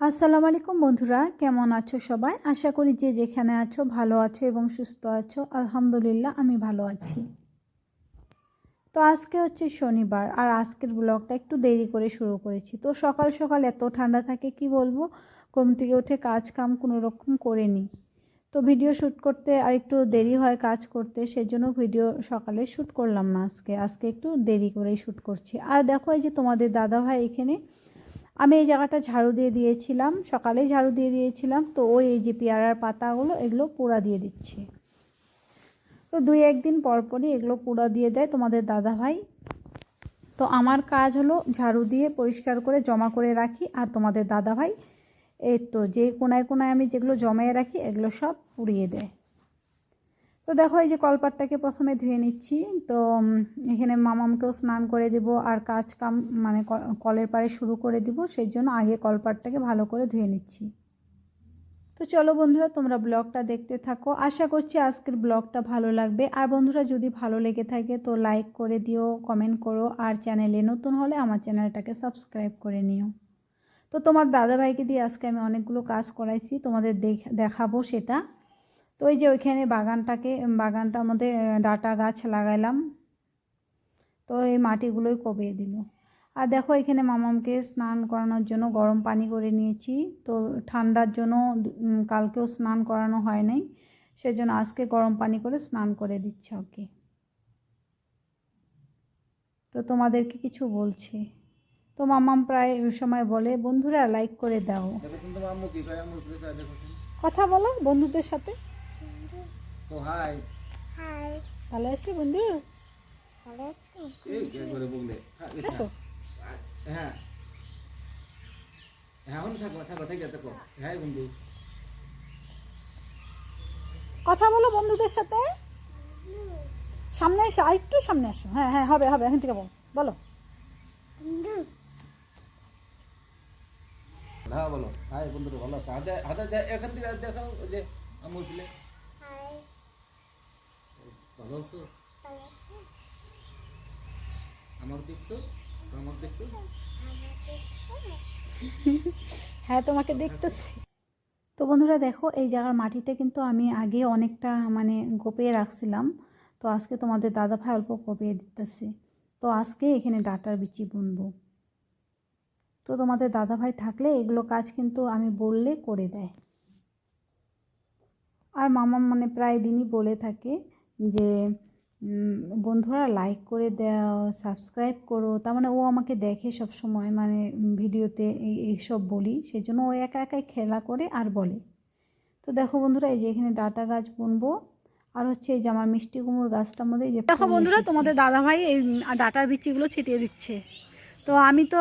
আসসালামু আলাইকুম বন্ধুরা, কেমন আছো সবাই? আশা করি যে যেখানে আছো ভালো আছো এবং সুস্থ আছো। আলহামদুলিল্লাহ, আমি ভালো আছি। তো আজকে হচ্ছে শনিবার, আর আজকের ব্লগটা একটু দেরি করে শুরু করেছি। তো সকাল সকাল এত ঠান্ডা থাকে, কি বলব? ঘুম থেকে উঠে কাজ কাম কোনো রকম করে নিই তো ভিডিও শ্যুট করতে আর একটু দেরি হয় কাজ করতে, সেজন্য ভিডিও সকালে শ্যুট করলাম না আজকে। আজকে একটু দেরি করেই শ্যুট করছি। আর দেখো এই যে তোমাদের দাদা ভাই এখানে, আমি এই জায়গাটা ঝাড়ু দিয়ে দিয়েছিলাম সকালে ঝাড়ু দিয়ে দিয়েছিলাম, তো ওই এই যে পেয়ারার পাতাগুলো এগুলো পোড়া দিয়ে দিচ্ছে। তো দুই একদিন পর পরই এগুলো পোড়া দিয়ে দেয় তোমাদের দাদা ভাই তো আমার কাজ হলো ঝাড়ু দিয়ে পরিষ্কার করে জমা করে রাখি, আর তোমাদের দাদা ভাই এই তো যে কোনায় কোনায় আমি যেগুলো জমায়ে রাখি, এগুলো সব পুড়িয়ে দেয়। তো দেখো, এই যে কলপাটটাকে প্রথমে ধুয়ে নিচ্ছি। তো এখানে মামামকেও স্নান করে দিব আর কাজ কাম মানে কলের পাড়ে শুরু করে দিব। সেই জন্য আগে কলপাটটাকে ভালো করে ধুয়ে নিচ্ছি। তো চলো বন্ধুরা, তোমরা ব্লগটা দেখতে থাকো। আশা করছি আজকের ব্লগটা ভালো লাগবে। আর বন্ধুরা, যদি ভালো লেগে থাকে তো লাইক করে দিও, কমেন্ট করো। আর চ্যানেলে নতুন হলে আমার চ্যানেলটাকে সাবস্ক্রাইব করে নিও। তো তোমার দাদাভাইকে দিয়ে আজকে আমি অনেকগুলো কাজ করাইছি, তোমাদের দেখ- দেখাবো সেটা। তো ওই যে ওইখানে বাগানটাকে বাগানটার মধ্যে ডাটা গাছ লাগাইলাম। তো এই মাটিগুলোই কবিয়ে দিল। আর দেখো এখানে মামামকে স্নান করানোর জন্য গরম পানি করে নিয়েছি। তো ঠান্ডার জন্য কালকেও স্নান করানো হয় নাই। সেজন্য আজকে গরম পানি করে স্নান করে দিচ্ছে ওকে। তো তোমাদেরকে কিছু বলছে। তো মামাম প্রায় ওই সময় বলে বন্ধুরা লাইক করে দাও। কথা বলো বন্ধুদের সাথে। তো হাই হাই ভালো আছি বন্ধু? ভালো আছো? এই কে করে বললে। হ্যাঁ, হ্যাঁ। হ্যাঁ হ্যাঁ বন্ধু। কথা বলো বন্ধুদের সাথে। সামনে এসো আর একটু সামনে আসো। হ্যাঁ হ্যাঁ হবে হবে এখন থেকে বলো। বলো। বন্ধু হ্যাঁ বলো। হাই বন্ধু ভালো আছে? হাতে হাতে এখান থেকে দেখাও যে প্লে ভালো আছো? আমার দেখছ? আমার দেখছ? হ্যাঁ তোমাকে দেখতেছি। তো বন্ধুরা দেখো এই জায়গার মাটিটা কিন্তু আমি আগে অনেকটা মানে গোপিয়ে রাখছিলাম। তো আজকে তোমাদের দাদা ভাই অল্প কপিয়ে দিতেছে। তো আজকে এখানে ডাটার বিচি বুনবো। তো তোমাদের দাদা ভাই থাকলে এগুলো কাজ কিন্তু আমি বললে করে দেয়। আর মামা মানে প্রায় দিনই বলে থাকে যে বন্ধুরা লাইক করে দাও সাবস্ক্রাইব করো। তার মানে ও আমাকে দেখে সব সময় মানে ভিডিওতে এই এইসব বলি। সেই জন্য ও একা একাই খেলা করে আর বলে। তো দেখো বন্ধুরা এই যে এখানে ডাটা গাছ বুনবো। আর হচ্ছে এই যে আমার মিষ্টি কুমড়োর গাছটার মধ্যে দেখো বন্ধুরা তোমাদের দাদা ভাই এই ডাটার বিচিগুলো ছিটিয়ে দিচ্ছে। তো আমি তো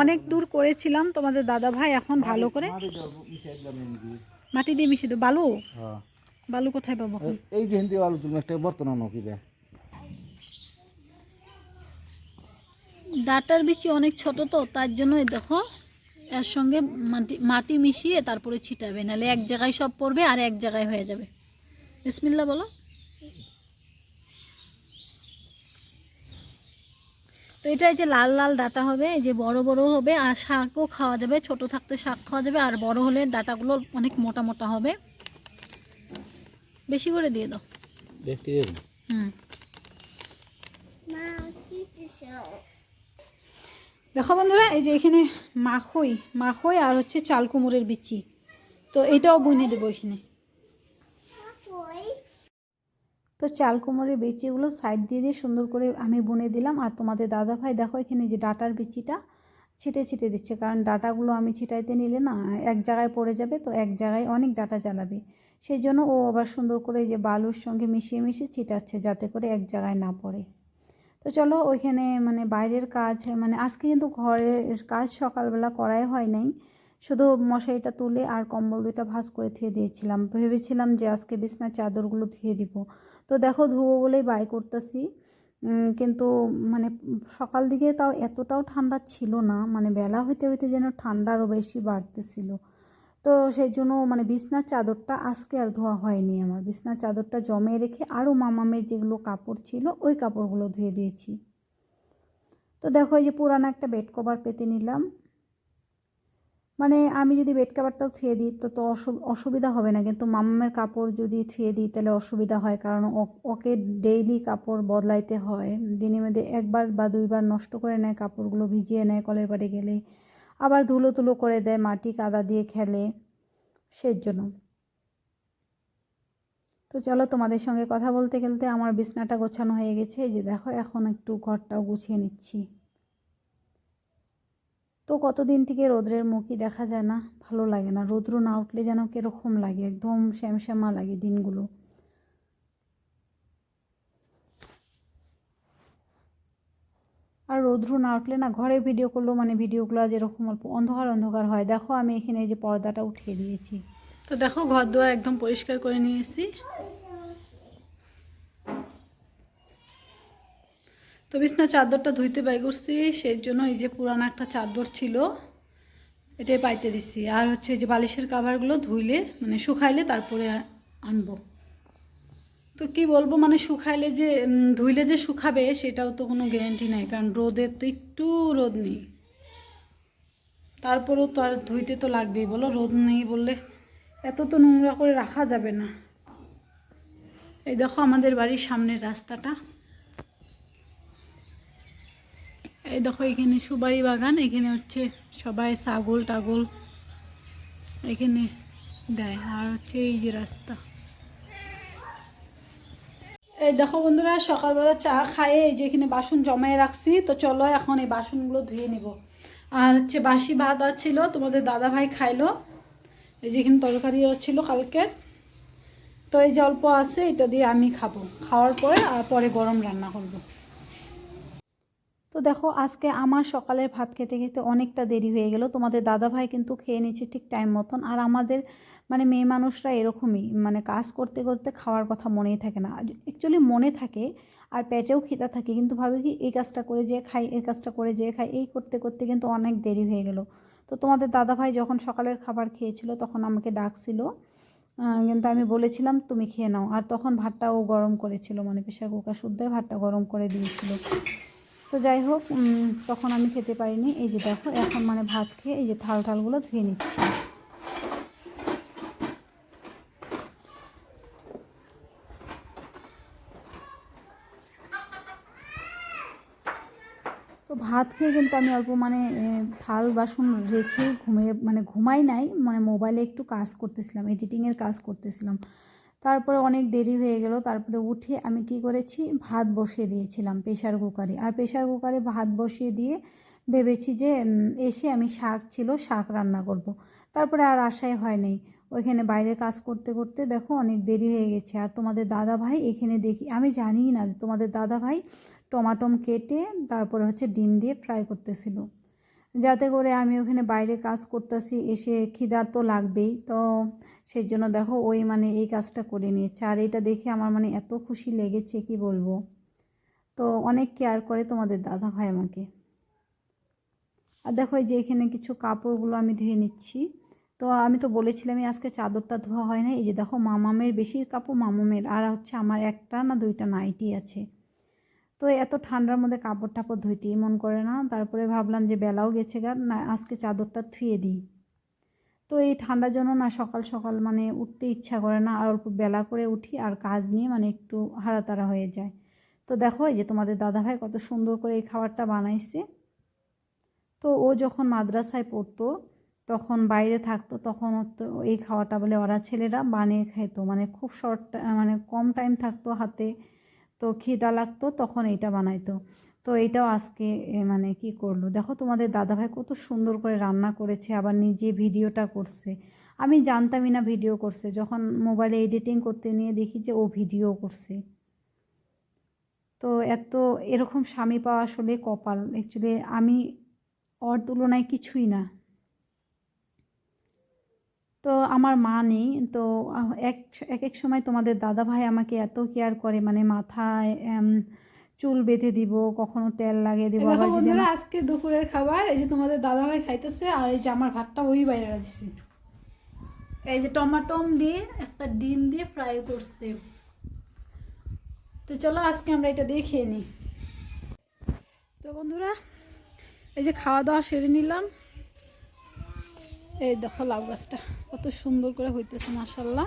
অনেক দূর করেছিলাম তোমাদের দাদা ভাই এখন ভালো করে। মাটি দিয়ে মিশিয়ে দেবো বালু? হ্যাঁ। বালু কোথায় পাবো এই যে হিন্দি আলু তুমি একটা বর্তমান আনো কি রে ডাটার বিচি অনেক ছোট তো তার জন্যই দেখো এর সঙ্গে মাটি মাটি মিশিয়ে তারপরে ছিটাবে নাহলে এক জায়গায় সব পড়বে আর এক জায়গায় হয়ে যাবে। বিসমিল্লা বলো। তো এটা এই যে লাল লাল ডাটা হবে এই যে বড় বড় হবে আর শাকও খাওয়া যাবে ছোট থাকতে শাক খাওয়া যাবে আর বড় হলে ডাটাগুলো অনেক মোটা মোটা হবে। বেশি করে দিয়ে দাও। হুম। দেখো বন্ধুরা এই যে এখানে মাখই মাখই আর হচ্ছে চাল কুমড়ের বিচি। তো এটাও বুনে দেবো এখানে। তো চাল কুমড়ের বিচিগুলো সাইড দিয়ে দিয়ে সুন্দর করে আমি বুনে দিলাম। আর তোমাদের দাদা ভাই দেখো এখানে যে ডাটার বিচিটা ছিটে ছিটে দিচ্ছে। কারণ ডাটাগুলো আমি ছিটাইতে নিলে না, এক জায়গায় পড়ে যাবে তো এক জায়গায় অনেক ডাটা জ্বালাবে। সেই জন্য ও আবার সুন্দর করে যে বালুর সঙ্গে মিশিয়ে মিশিয়ে ছিটাচ্ছে যাতে করে এক জায়গায় না পড়ে। তো চলো ওইখানে মানে বাইরের কাজ মানে আজকে কিন্তু ঘরের কাজ সকালবেলা করাই হয় নাই। শুধু মশারিটা তুলে আর কম্বল দুইটা ভাঁজ করে ধুয়ে দিয়েছিলাম। ভেবেছিলাম যে আজকে বিছনার চাদরগুলো ধুয়ে দিব। তো দেখো ধুবো বলেই বাই করতেছি। কিন্তু মানে সকাল দিকে তাও এতটাও ঠান্ডা ছিল না মানে বেলা হইতে হইতে যেন ঠান্ডা আরও বেশি বাড়তেছিল। তো সেই জন্য মানে বিছনার চাদরটা আজকে আর ধোয়া হয়নি আমার। বিছনার চাদরটা জমে রেখে আরও মামামের যেগুলো কাপড় ছিল, ওই কাপড়গুলো ধুয়ে দিয়েছি। তো দেখো এই যে পুরানো একটা বেড কভার পেতে নিলাম। মানে আমি যদি বেড কাভারটাও ধুয়ে দিই, তো তো অসু- অসুবিধা হবে না। কিন্তু মামামের কাপড় যদি থুয়ে দিই, তাহলে অসুবিধা হয়। কারণ ওকে ডেইলি কাপড় বদলাইতে হয়। দিনের মধ্যে একবার বা দুইবার নষ্ট করে নেয়, কাপড়গুলো ভিজিয়ে নেয় কলের বাড়ি গেলে। আবার ধুলো তুলো করে দেয়, মাটি কাদা দিয়ে খেলে। সেই জন্য তো চলো তোমাদের সঙ্গে কথা বলতে গেলতে আমার বিছনাটা গোছানো হয়ে গেছে। যে দেখো, এখন একটু ঘরটাও গুছিয়ে নিচ্ছি। তো কতদিন থেকে রোদ্রের মুখই দেখা যায় না, ভালো লাগে না। রৌদ্র না উঠলে যেন কীরকম লাগে, একদম শ্যামশ্যামা লাগে দিনগুলো। আর রৌদ্র না উঠলে না, ঘরে ভিডিও করলেও মানে ভিডিওগুলো যেরকম অল্প অন্ধকার অন্ধকার হয়। দেখো আমি এখানে এই যে পর্দাটা উঠিয়ে দিয়েছি। তো দেখো ঘর দুয়ার একদম পরিষ্কার করে নিয়েছি। তো বিছনা চাদরটা ধুইতে বাই করছি সেই জন্য এই যে পুরানো একটা চাদর ছিল, এটাই পাইতে দিছি। আর হচ্ছে যে বালিশের কাভারগুলো ধুইলে মানে শুকাইলে তারপরে আনব। তো কি বলব মানে শুকাইলে যে ধুইলে যে শুকাবে সেটাও তো কোনো গ্যারান্টি নাই, কারণ রোদের তো একটু রোদ নেই। তারপরেও তো আর ধুইতে তো লাগবেই, বলো? রোদ নেই বললে এত তো নোংরা করে রাখা যাবে না। এই দেখো আমাদের বাড়ির সামনের রাস্তাটা। এই দেখো, এখানে সুপারি বাগান, এখানে হচ্ছে সবাই ছাগল টাগল এখানে দেয়, আর হচ্ছে এই যে রাস্তা। এই দেখো বন্ধুরা, সকালবেলা চা খাইয়ে এই যে এখানে বাসন জমায়ে রাখছি, তো চলো এখন এই বাসনগুলো ধুয়ে নিব। আর হচ্ছে বাসি ভাত ছিল, তোমাদের দাদা ভাই খাইলো। এই যে এখানে ছিল কালকের তো এই যে অল্প আছে, এটা দিয়ে আমি খাব। খাওয়ার পরে আর পরে গরম রান্না করব। তো দেখো, আজকে আমার সকালের ভাত খেতে খেতে অনেকটা দেরি হয়ে গেল। তোমাদের দাদা ভাই কিন্তু খেয়ে নিচ্ছে ঠিক টাইম মতন। আর আমাদের মানে মেয়ে মানুষরা এরকমই মানে কাজ করতে করতে খাওয়ার কথা মনেই থাকে না। অ্যাকচুয়ালি মনে থাকে আর পেটেও খিদা থাকে, কিন্তু ভাবে কি এই কাজটা করে যেয়ে খাই, এই কাজটা করে যেয়ে খাই, এই করতে করতে কিন্তু অনেক দেরি হয়ে গেল। তো তোমাদের দাদা ভাই যখন সকালের খাবার খেয়েছিল তখন আমাকে ডাকছিল কিন্তু আমি বলেছিলাম, তুমি খেয়ে নাও। আর তখন ভাতটাও গরম করেছিল মানে প্রেশার কুকার শুদ্ধ ভাতটা গরম করে দিয়েছিল। তো যাই হোক তখন আমি খেতে পারিনি। এই যে দেখো, এখন মানে ভাত খেয়ে এই যে থাল থালগুলো ধুয়ে নিচ্ছি। তো ভাত খেয়ে কিন্তু আমি অল্প মানে থাল, বাসন রেখে ঘুমিয়ে মানে ঘুমাই নাই মানে মোবাইলে একটু কাজ করতেছিলাম এডিটিংয়ের কাজ করতেছিলাম। তারপরে অনেক দেরি হয়ে গেল, তারপরে উঠে আমি কি করেছি? ভাত বসিয়ে দিয়েছিলাম প্রেশার কুকারে। আর প্রেশার কুকারে ভাত বসিয়ে দিয়ে ভেবেছি যে এসে আমি শাক ছিল, শাক রান্না করব। তারপরে আর আশাই হয় নাই। ওইখানে বাইরে কাজ করতে করতে দেখো অনেক দেরি হয়ে গেছে। আর তোমাদের দাদা ভাই এখানে দেখি, আমি জানি না তোমাদের দাদা ভাই টমাটম কেটে তারপরে হচ্ছে ডিম দিয়ে ফ্রাই করতেছিল। যাতে করে আমি ওখানে বাইরে কাজ করতেছি, এসে খিদার তো লাগবেই। তো সেই জন্য দেখো ওই মানে এই কাজটা করে নিয়েছে। আর এটা দেখে আমার মানে এত খুশি লেগেছে, কি বলব? তো অনেক কেয়ার করে তোমাদের দাদা ভাই আমাকে। আর দেখো যে এখানে কিছু কাপড়গুলো আমি ধুয়ে নিচ্ছি। তো আমি তো বলেছিলামই আজকে চাদরটা ধোয়া হয় না এই যে দেখো মামামের বেশি কাপড় মামামের। আর হচ্ছে আমার একটা না দুইটা নাইটি আছে। তো এত ঠান্ডার মধ্যে কাপড় টাপড় ধুইতেই মন করে না। তারপরে ভাবলাম যে বেলাও গেছে গা, না, আজকে চাদরটা ধুয়ে দিই। তো এই ঠান্ডার জন্য না সকাল সকাল মানে উঠতে ইচ্ছা করে না, আর অল্প বেলা করে উঠি আর কাজ নিয়ে মানে একটু হারাতারা হয়ে যায়। তো দেখো এই যে তোমাদের দাদাভাই কত সুন্দর করে এই খাবারটা বানাইছে। তো ও যখন মাদ্রাসায় পড়তো, তখন বাইরে থাকতো, তখন এই খাওয়াটা বলে ওরা ছেলেরা বানিয়ে খেতো মানে খুব শর্ট মানে কম টাইম থাকতো হাতে। তো খিদা লাগতো, তখন এইটা বানাইতো। তো এইটাও আজকে মানে কি করল? দেখো তোমাদের দাদাভাই কত সুন্দর করে রান্না করেছে, আবার নিজে ভিডিওটা করছে। আমি জানতামই না ভিডিও করছে। যখন মোবাইলে এডিটিং করতে নিয়ে দেখি যে ও ভিডিও করছে। তো এত, এরকম স্বামী পাওয়া আসলে কপাল। অ্যাকচুয়ালি আমি ওর তুলনায় কিছুই না। তো আমার মা নেই। তো এক এক এক সময় তোমাদের দাদা ভাই আমাকে এত কেয়ার করে মানে মাথায় চুল বেঁধে দিব কখনো তেল লাগিয়ে দিব আবার যদি আজকে দুপুরের খাবার এই যে তোমাদের দাদা ভাই খাইতেছে আর এই যে আমার ভাতটা ওই বাইরে দিছি। এই যে টমাটম দিয়ে একটা ডিম দিয়ে ফ্রাই করছে। তো চলো আজকে আমরা এটা দিয়ে খেয়ে নিই তো বন্ধুরা এই যে খাওয়া দাওয়া সেরে নিলাম। এই দেখো লাউ গাছটা, কত সুন্দর করে হইতেছে মাসাল্লাহ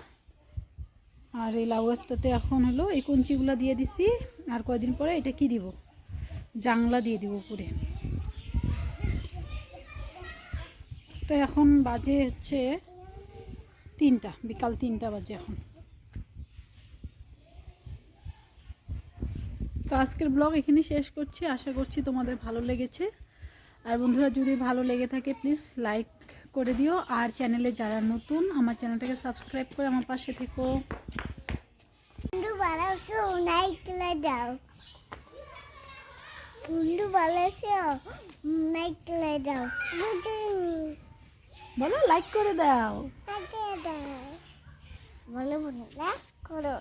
আর এই লাউ গাছটাতে এখন হলো এই কঞ্চিগুলো দিয়ে দিছি, আর কয়দিন পরে এটা কি দিব? জাংলা দিয়ে দিব উপরে। তো এখন বাজে হচ্ছে তিনটা, বিকাল তিনটা বাজে এখন। তো আজকের ব্লগ এখানে শেষ করছি, আশা করছি তোমাদের ভালো লেগেছে। আর বন্ধুরা, যদি ভালো লেগে থাকে, প্লিজ লাইক করে দিও। আর চ্যানেলে যারা নতুন আমার চ্যানেলটাকে সাবস্ক্রাইব করে আমার পাশে থেকো। দাও। কুন্ডু বালাসো নাই তুলে দাও। বলো লাইক করে দাও। বলো বন্ধুরা করো।